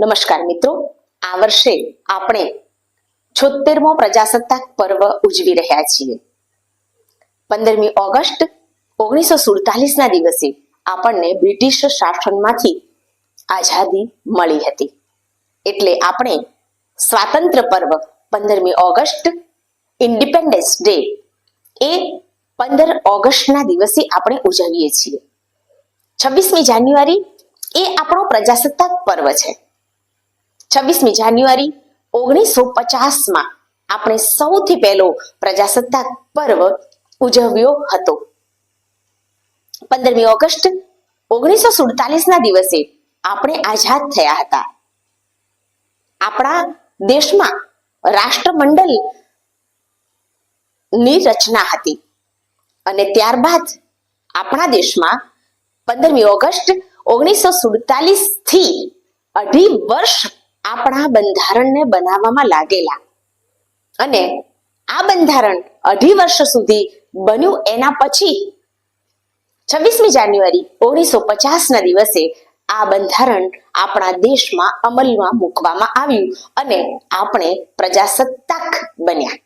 નમસ્કાર મિત્રો, આ વર્ષે આપણે છોતેરમો પ્રજાસત્તાક પર્વ ઉજવી રહ્યા છીએ. પંદરમી ઓગસ્ટ ઓગણીસો સુડતાલીસના દિવસે આપણને બ્રિટિશ શાસનમાંથી આઝાદી મળી હતી. એટલે આપણે સ્વાતંત્ર પર્વ પંદરમી ઓગસ્ટ, ઇન્ડિપેન્ડન્સ ડે એ પંદર ઓગસ્ટના દિવસે આપણે ઉજવીએ છીએ. છવ્વીસમી જાન્યુઆરી એ આપણો પ્રજાસત્તાક પર્વ છે. છવ્વીસમી જાન્યુઆરી ઓગણીસો પચાસમાં આપણે સૌથી પહેલો પ્રજાસત્તાક પર્વ ઉજવ્યો હતો. પંદરમી ઓગસ્ટ ઓગણીસો સુડતાલીસના દિવસે આપણે આઝાદ થયા હતા. આપણા દેશમાં રાષ્ટ્રમંડળની રચના હતી અને ત્યારબાદ આપણા દેશમાં પંદરમી ઓગસ્ટ ઓગણીસો સુડતાલીસથી અઢી વર્ષ આપણા બંધારણને બનાવવામાં લાગેલા. અને આ બંધારણ અઢી વર્ષ સુધી બન્યું એના પછી છવ્વીસમી જાન્યુઆરી ઓગણીસો પચાસના દિવસે આ બંધારણ આપણા દેશમાં અમલમાં મૂકવામાં આવ્યું અને આપણે પ્રજાસત્તાક બન્યા.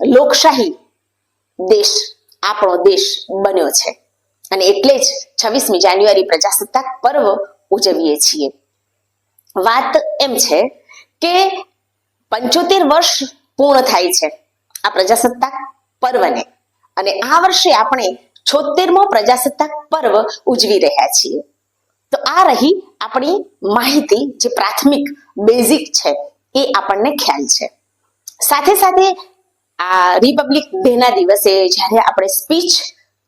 લોકશાહી દેશ, આપણો દેશ બન્યો છે. અને એટલે જ છવ્વીસમી જાન્યુઆરી પ્રજાસત્તાક પર્વ ઉજવીએ છીએ. વાત એમ છે કે પંચોતેર વર્ષ પૂર્ણ થાય છે આ પ્રજાસત્તાક પર્વને. અને આ વર્ષે આપણે છોતેરમો પ્રજાસત્તાક પર્વ ઉજવી રહ્યા છીએ. તો આ રહી આપણી માહિતી જે પ્રાથમિક બેઝિક છે, એ આપણને ખ્યાલ છે. સાથે સાથે આ રિપબ્લિક ડે ના દિવસે જ્યારે આપણે સ્પીચ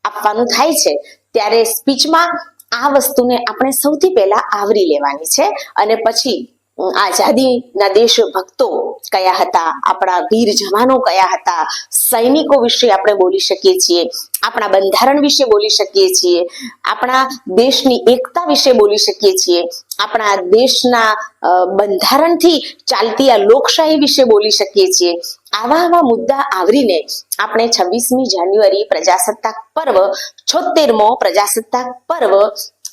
આપવાનું થાય છે, ત્યારે સ્પીચમાં આ વસ્તુને આપણે સૌથી પહેલા આવરી લેવાની છે અને પછી આઝાદીના દેશ ભક્તો કયા હતા. આપણા વીર જવાનો કયા હતા. સૈનિકો વિશે આપણે બોલી શકીએ છીએ. આપણા બંધારણ વિશે બોલી શકીએ છીએ. આપણા દેશની એકતા વિશે બોલી શકીએ છીએ. આપણા દેશના બંધારણથી ચાલતી આ લોકશાહી વિશે બોલી શકીએ છીએ. આવા આવા મુદ્દા આવરીને આપણે છવ્વીસમી જાન્યુઆરી પ્રજાસત્તાક પર્વ, છોતેરમો પ્રજાસત્તાક પર્વ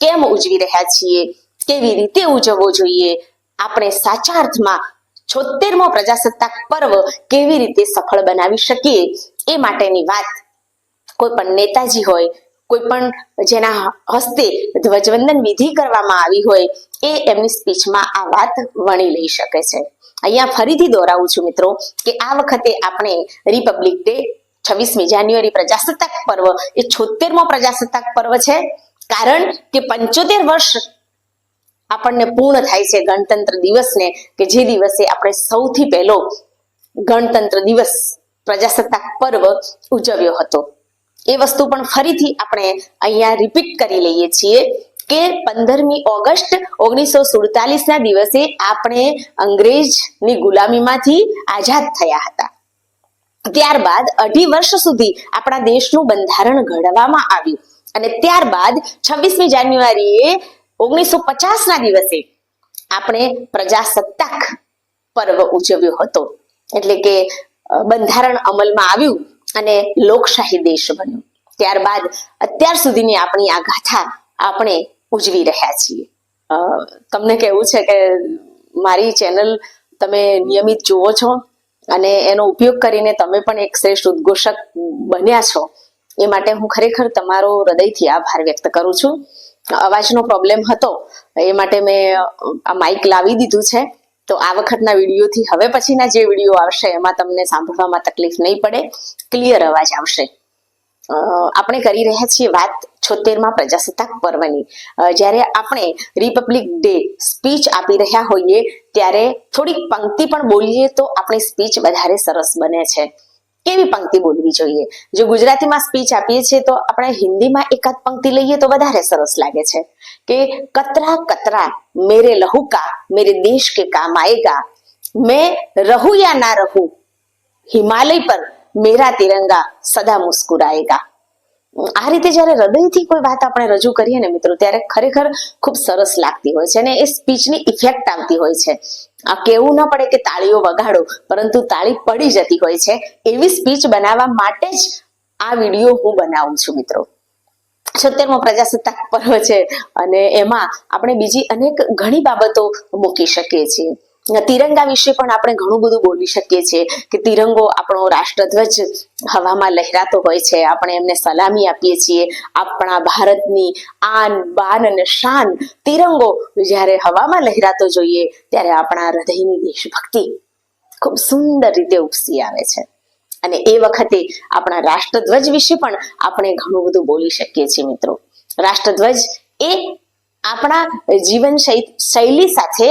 કેમ ઉજવી રહ્યા છીએ? કેવી રીતે ઉજવવો જોઈએ? આપણે સાચા અર્થમાં છોતેરમો પ્રજાસત્તાક પર્વ કેવી રીતે સફળ બનાવી શકીએ એ માટેની વાત. કોઈ પણ નેતાજી હોય, કોઈ પણ જેના હસ્તે ધ્વજવંદન વિધિ કરવામાં આવી હોય, એ એમની સ્પીચમાં આ વાત વણી લઈ શકે છે. અહીંયા ફરીથી દોહરાવું છું મિત્રો કે આ વખતે આપણે રિપબ્લિક ડે, છવ્વીસમી જાન્યુઆરી પ્રજાસત્તાક પર્વ, એ છોતેરમો પ્રજાસત્તાક પર્વ છે. કારણ કે પંચોતેર વર્ષ આપણને પૂર્ણ થાય છે ગણતંત્ર દિવસને કે જે દિવસે આપણે સૌથી પહેલો ગણતંત્ર દિવસ પ્રજાસત્તાક પર્વ ઉજવ્યો હતો. એ વસ્તુ પણ ફરીથી આપણે અહીંયા રિપીટ કરી લઈએ છીએ કે પંદરમી ઓગસ્ટ ઓગણીસો સુડતાલીસ ના દિવસે આપણે અંગ્રેજની ગુલામીમાંથી આઝાદ થયા હતા. ત્યારબાદ અઢી વર્ષ સુધી આપણા દેશનું બંધારણ ઘડવામાં આવ્યું. અને ત્યારબાદ છવ્વીસમી જાન્યુઆરીએ ઓગણીસો પચાસ ના દિવસે આપણે પ્રજાસત્તાક પર્વ ઉજવ્યો હતો. એટલે કે બંધારણ અમલમાં આવ્યું અને લોકશાહી દેશ બન્યો. ત્યારબાદ અત્યાર સુધીની આપણી આ ગાથા આપણે ઉજવી રહ્યા છીએ. તમને કહેવું છે કે, મારી ચેનલ તમે નિયમિત જુઓ છો અને એનો ઉપયોગ કરીને તમે પણ એક શ્રેષ્ઠ ઉદ્ઘોષક બન્યા છો. એ માટે હું ખરેખર તમારો હૃદયથી આભાર વ્યક્ત કરું છું. અવાજનો પ્રોબ્લેમ હતો એ માટે મેં આ માઇક લાવી દીધું છે. તો આ વખતના વિડીયોથી હવે પછીના જે વીડિયો આવશે, એમાં તમને સાંભળવામાં તકલીફ નહીં પડે ક્લિયર અવાજ આવશે. આપણે કરી રહ્યા છીએ વાત છોતેરમાં પ્રજાસત્તાક પર્વની. જ્યારે આપણે રિપબ્લિક ડે સ્પીચ આપી રહ્યા હોઈએ, ત્યારે થોડીક પંક્તિ પણ બોલીએ તો આપણી સ્પીચ વધારે સરસ બને છે. કેવી પંક્તિ બોલવી જોઈએ? જો ગુજરાતીમાં સ્પીચ આપીએ છીએ તો આપણે હિન્દીમાં એકાદ પંક્તિ લઈએ તો વધારે સરસ લાગે છે. કે કતરા કતરા, મેરે લહુ મેરે દેશ કે કામ આએગા મેં રહું યા ના રહું, હિમાલય પર મેરા તિરંગા સદા મુસ્કુરાએગા આ રીતે જ્યારે હૃદયથી કોઈ વાત આપણે રજૂ કરીએ ને મિત્રો, ત્યારે ખરેખર ખૂબ સરસ લાગતી હોય છે અને એ સ્પીચની ઇફેક્ટ આવતી હોય છે. આ કેવું ન પડે કે તાળીઓ વગાડો, પરંતુ તાળી પડી જતી હોય છે. એવી સ્પીચ બનાવવા માટે જ આ વીડિયો હું બનાવું છું, મિત્રો. છોતેરમો પ્રજાસત્તાક પર્વ છે અને એમાં આપણે બીજી અનેક ઘણી બાબતો મૂકી શકીએ છીએ. તિરંગા વિશે પણ આપણે ઘણું બધું બોલી શકીએ છીએ કે તિરંગો આપણો રાષ્ટ્રધ્વજ હવામાં લહેરાતો હોય છે. આપણે એમને સલામી આપીએ છીએ. આપણા ભારતની આન, બાન અને શાન તિરંગો જ્યારે હવામાં લહેરાતો જોઈએ ત્યારે આપણા હૃદયની દેશભક્તિ ખૂબ સુંદર રીતે ઉપસી આવે છે. અને એ વખતે આપણા રાષ્ટ્રધ્વજ વિશે પણ આપણે ઘણું બધું બોલી શકીએ છીએ મિત્રો. રાષ્ટ્રધ્વજ એ આપણા જીવન શૈલી સાથે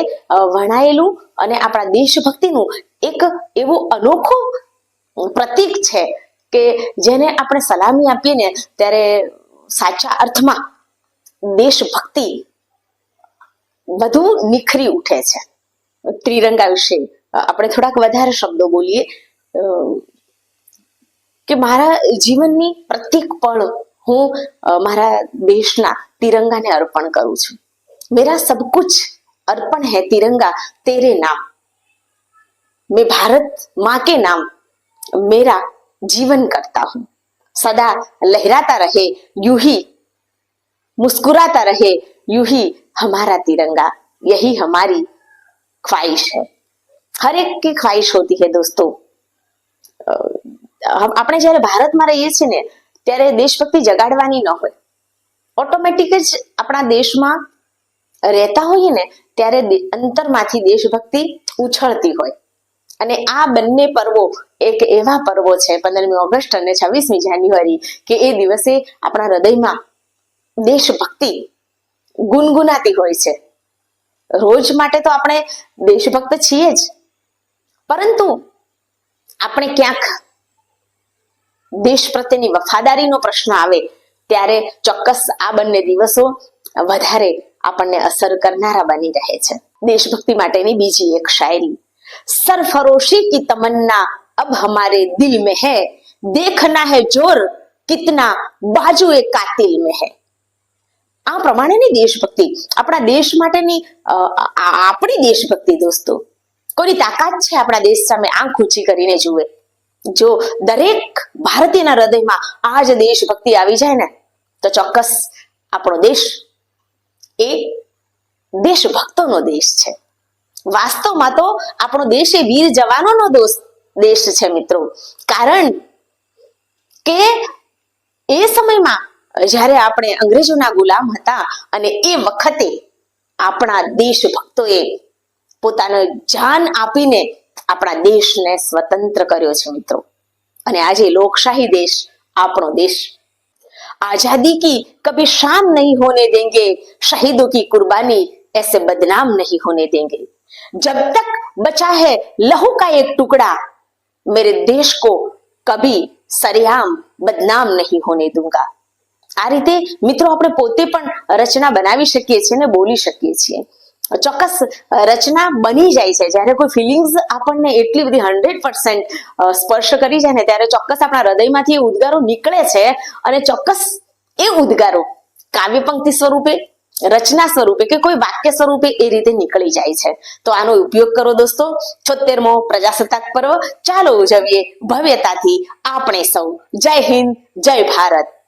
વણાયેલું અને આપણા દેશભક્તિનું એક એવું અનોખું પ્રતીક છે કે જેને આપણે સલામી આપીએ ને ત્યારે સાચા અર્થમાં દેશભક્તિ વધુ નિખરી ઉઠે છે. ત્રિરંગા વિશે આપણે થોડાક વધારે શબ્દો બોલીએ. કે મારા જીવનની પ્રત્યેક પળ હું અ, મારા દેશના તિરંગાને અર્પણ કરું છું મેરા સબ કુછ અર્પણ है तिरंगा तेरे नाम मैं भारत माँ के नाम मेरा जीवन करता हूँ सदा लहराता रहे यूं ही मुस्कुराता रहे यूं ही हमारा तिरंगा यही हमारी ख्वाहिश है हर एक की ख्वाहिश होती है दोस्तों અ, આપણે જ્યારે ભારતમાં રહીએ છીએ ને ત્યારે દેશભક્તિ જગાડવાની ન હોય. ઓટોમેટિક જ આપણા દેશમાં રહેતા હોઈએ ને, ત્યારે અંતરમાંથી દેશભક્તિ ઉછળતી હોય. અને આ બંને પર્વો એક એવા પર્વો છે, પંદરમી ઓગસ્ટ અને છવ્વીસમી જાન્યુઆરી, કે એ દિવસે આપણા હૃદયમાં દેશભક્તિ ગુનગુનાતી હોય છે. રોજ માટે તો આપણે દેશભક્ત છીએ જ. પરંતુ આપણે ક્યાંક દેશ પ્રત્યેની વફાદારીનો પ્રશ્ન આવે ત્યારે ચોક્કસ આ બંને દિવસો વધારે આપણને અસર કરનારા બની રહે છે. દેશભક્તિ માટેની બીજી એક શાયરી. સરફરોશી કી તમન્ના, અબ હમારે દિલ મે હે. દેખના હે જોર, કિતના બાજુ એ કાતિલ મે હે. આ પ્રમાણેની દેશભક્તિ, આપણા દેશ માટેની આપણી દેશભક્તિ દોસ્તો. કોની તાકાત છે આપણા દેશ સામે આંખ ઊંચી કરીને જુએ? જો દરેક ભારતીયના હૃદયમાં આ જ દેશભક્તિ આવી જાય ને, તો ચોક્કસ આપણો દેશ એ દેશભક્તોનો દેશ છે. વાસ્તવમાં તો આપણો દેશ એ વીર જવાનોનો દોસ્ત દેશ છે મિત્રો. કારણ કે એ સમયમાં જ્યારે આપણે અંગ્રેજોના ગુલામ હતા અને એ વખતે આપણા દેશભક્તોએ પોતાનો જાન આપીને આપણા દેશને સ્વતંત્ર કર્યો છે મિત્રો અને આજે લોકશાહી દેશ આપણો દેશ आजादी की कभी शाम नहीं होने देंगे शहीदों की कुर्बानी ऐसे बदनाम नहीं होने देंगे जब तक बचा है लहू का एक टुकड़ा मेरे देश को कभी સરેઆમ બદનામ નહીં હોને દૂંગા આ રીતે મિત્રો આપણે પોતે પણ રચના બનાવી શકીએ છીએ ને બોલી શકીએ છીએ ચોક્કસ રચના બની જાય છે. જ્યારે કોઈ ફિલિંગ્સ આપણને એટલી બધી હંડ્રેડ પર્સન્ટ સ્પર્શ કરી જાય ને ત્યારે ચોક્કસ આપણા હૃદયમાંથી એ ઉદ્ગારો નીકળે છે અને ચોક્કસ એ ઉદ્ગારો કાવ્ય પંક્તિ સ્વરૂપે, રચના સ્વરૂપે કે કોઈ વાક્ય સ્વરૂપે એ રીતે નીકળી જાય છે. તો આનો ઉપયોગ કરો દોસ્તો. છોતેરમો પ્રજાસત્તાક પર્વ. ચાલો ઉજવીએ ભવ્યતાથી આપણે સૌ. જય હિન્દ, જય ભારત.